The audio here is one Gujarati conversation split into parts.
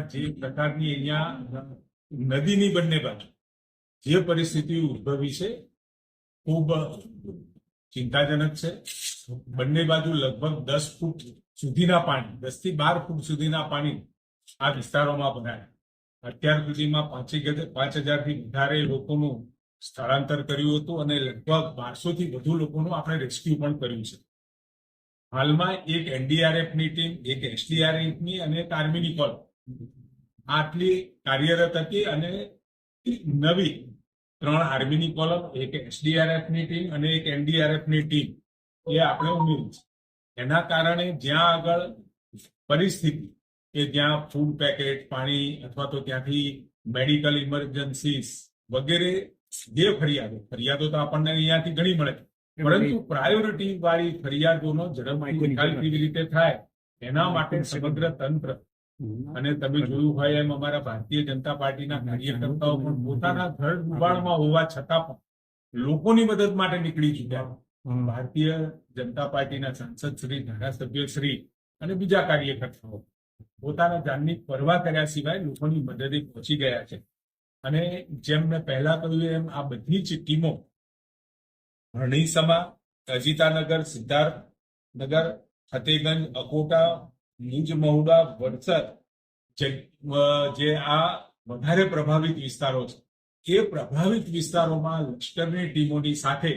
જે પ્રકારની અહીંયા નદીની બંને બાજુ, જે પરિસ્થિતિ ઉદ્ભવી છે, ખૂબ ચિંતાજનક છે. બંને બાજુ લગભગ દસ ફૂટ સુધીના પાણી, દસથી બાર ફૂટ સુધીના પાણી આ વિસ્તારોમાં ભરાયા. અત્યાર સુધીમાં હજાર- પાંચ હજારથી વધારે લોકોનું સ્થળાંતર કર્યું હતું અને લગભગ બારસો થી વધુ લોકોનું આપણે રેસ્ક્યુ પણ કર્યું છે. હાલમાં એક એનડીઆરએફની ટીમ, એક એસડીઆરએફની અને એક આર્મીની કોલ આટલી કાર્યરત હતી અને નવી ત્રણ આર્મીની કોલમ એક એસડીઆરએફની ટીમ અને એક એનડીઆરએફની ટીમ એ આપણે ઉમેરી છે. એના કારણે જ્યાં આગળ પરિસ્થિતિ કે જ્યાં ફૂડ પેકેટ પાણી અથવા તો ત્યાંથી મેડિકલ ઇમરજન્સીસ વગેરે જે ફરિયાદો ફરિયાદો તો આપણને અહીંયાથી ઘણી મળે પરંતુ પ્રાયોરિટી વાળી ફરિયાદોનો ઝડપ નિકાલ કેવી રીતે થાય એના માટે સમગ્ર તંત્ર અને તમે જોયું હોય એમ અમારા ભારતીય જનતા પાર્ટીના કાર્યકર્તાઓ પણ પોતાના ઘર ઉબાણમાં હોવા છતાં પણ લોકોની મદદ માટે નીકળી ચુક્યા ભારતીય જનતા પાર્ટીના સાંસદ શ્રી ધારાસભ્ય શ્રી અને બીજા કાર્યકર્તાઓ પોતાના જાનની પરવા કર્યા સિવાય લોકોની મદદે પહોંચી ગયા છે. અને જેમ મેં પહેલા કહ્યું એમ આ બધી જ ટીમો હરણીસમા અજીતાનગર સિદ્ધાર્થનગર ફતેગંજ અકોટા મુજ મહુડા વડસર જે આ વધારે પ્રભાવિત વિસ્તારો છે, એ પ્રભાવિત વિસ્તારોમાં લશ્કરની ટીમોની સાથે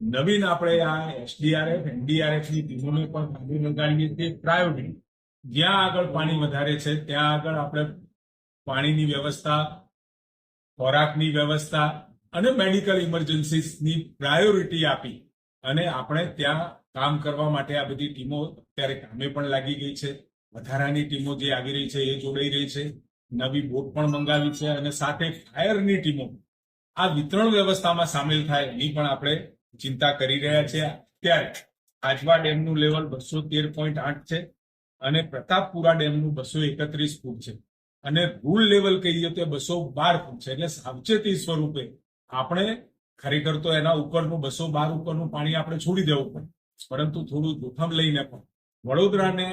નવીન આપણે આ એસડીઆરએફ એનડીઆરએફની ટીમોને પણ કાબુ લગાડીએ છીએ પ્રાયોરિટી જ્યાં આગળ પાણી વધારે છે, ત્યાં આગળ આપણે પાણીની વ્યવસ્થા, ખોરાકની વ્યવસ્થા અને મેડિકલ ઇમરજન્સીસની પ્રાયોરિટી આપી અને આપણે ત્યાં કામ કરવા માટે આ બધી ટીમો અત્યારે કામે પણ લાગી ગઈ છે. વધારાની ટીમો જે આવી રહી છે એ જોડાઈ રહી છે. નવી બોટ પણ મંગાવી છે અને સાથે ફાયરની ટીમો આ વિતરણ વ્યવસ્થામાં સામેલ થાય એની પણ આપણે ચિંતા કરી રહ્યા છે અત્યારે આજવા ડેમનું લેવલ બસો તેર પોઈન્ટ આઠ છે અને પ્રતાપપુરા ડેમનું બસો એકત્રીસ ફૂટ છે. અને રૂલ લેવલ કહીએ તો બસો બાર ફૂટ છે. એટલે સાવચેતી સ્વરૂપે આપણે ખરેખર તો એના ઉપરનું બસો બાર ઉપરનું પાણી આપણે છોડી દેવું પડે. પરંતુ થોડું જોખમ લઈને પણ. વડોદરાને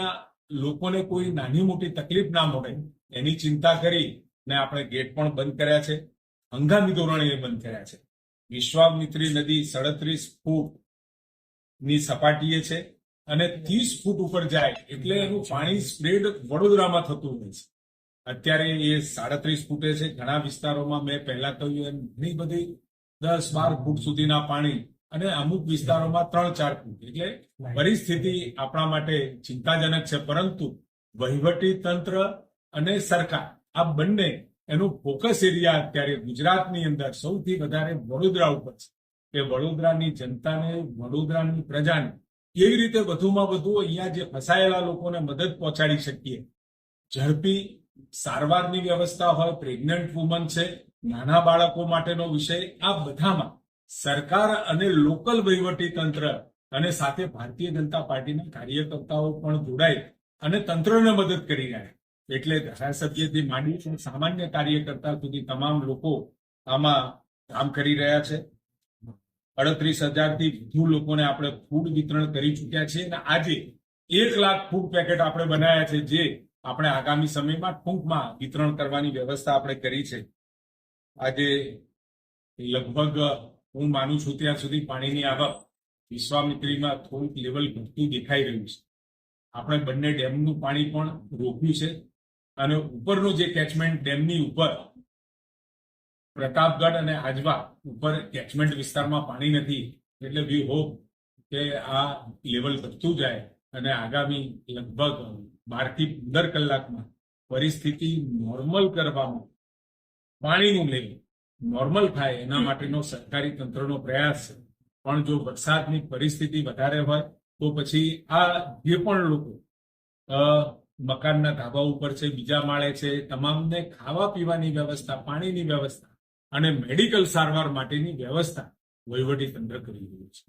લોકોને કોઈ નાની મોટી તકલીફ ના મળે એની ચિંતા કરી ને આપણે ગેટ પણ બંધ કર્યા છે. હંગામી ધોરણે બંધ કર્યા છે. વિશ્વામિત્રી નદી સડત્રીસ ફૂટની સપાટીએ છે અને ત્રીસ ફૂટ ઉપર જાય એટલે એનું પાણી સ્પ્રેડ વડોદરામાં થતું હોય છે. અત્યારે એ સાડત્રીસ ફૂટે છે. ઘણા વિસ્તારોમાં મેં પહેલા કહ્યું એમ ઘણી બધી દસ બાર ફૂટ સુધીના પાણી અને અમુક વિસ્તારોમાં ત્રણ ચાર ફૂટ. એટલે પરિસ્થિતિ આપણા માટે ચિંતાજનક છે પરંતુ વહીવટી તંત્ર અને સરકાર આ બંને એનું ફોકસ એરિયા અત્યારે ગુજરાતની અંદર સૌથી વધારે વડોદરા ઉપર છે. કે વડોદરાની જનતાને વડોદરાની પ્રજાને કેવી રીતે વધુમાં વધુ અહીંયા જે ફસાયેલા લોકોને મદદ પહોંચાડી શકીએ? ઝડપી સારવારની વ્યવસ્થા હોય પ્રેગ્નન્ટ વુમન છે નાના બાળકો માટેનો વિષય આ બધામાં સરકાર અને લોકલ વહીવટી તંત્ર અને સાથે ભારતીય જનતા પાર્ટીના કાર્યકર્તાઓ પણ જોડાય અને તંત્રને મદદ કરી રહ્યા એટલે ધારાસભ્યથી માંડી સામાન્ય કાર્યકર્તા સુધી તમામ લોકો આમાં કામ કરી રહ્યા છે. અડત્રીસ હજારથી વધુ લોકોને આપણે ફૂડ વિતરણ કરી ચૂક્યા છે અને આજે એક લાખ ફૂડ પેકેટ આપણે બનાવ્યા છે જે આપણે આગામી સમયમાં ટૂંકમાં વિતરણ કરવાની વ્યવસ્થા આપણે કરી છે. આજે લગભગ હું માનું છું ત્યાં સુધી પાણીની આવક વિશ્વામિત્રીમાં થોડુંક લેવલ ઘટતું દેખાઈ રહ્યું છે. આપણે બંને ડેમનું પાણી પણ રોક્યું છે અને ઉપરનું જે કેચમેન્ટ ડેમની ઉપર, પ્રતાપગઢ અને આજવા ઉપર કેચમેન્ટ વિસ્તારમાં પાણી નથી, એટલે વી હોપ કે આ લેવલ ઘટતું જાય અને આગામી લગભગ બારથી પંદર કલાકમાં પરિસ્થિતિ નોર્મલ કરવામાં પાણીનું લેવલ નોર્મલ થાય, એના માટેનો સરકારી તંત્રનો પ્રયાસ છે. પણ જો વરસાદની પરિસ્થિતિ વધારે હોય, તો પછી આ જે પણ લોકો મકાનના ધાબા ઉપર છે, બીજા માળે છે, તમામને ખાવા પીવાની વ્યવસ્થા, પાણીની વ્યવસ્થા અને મેડિકલ સારવાર માટેની વ્યવસ્થા વહીવટી તંત્ર કરી રહ્યું છે.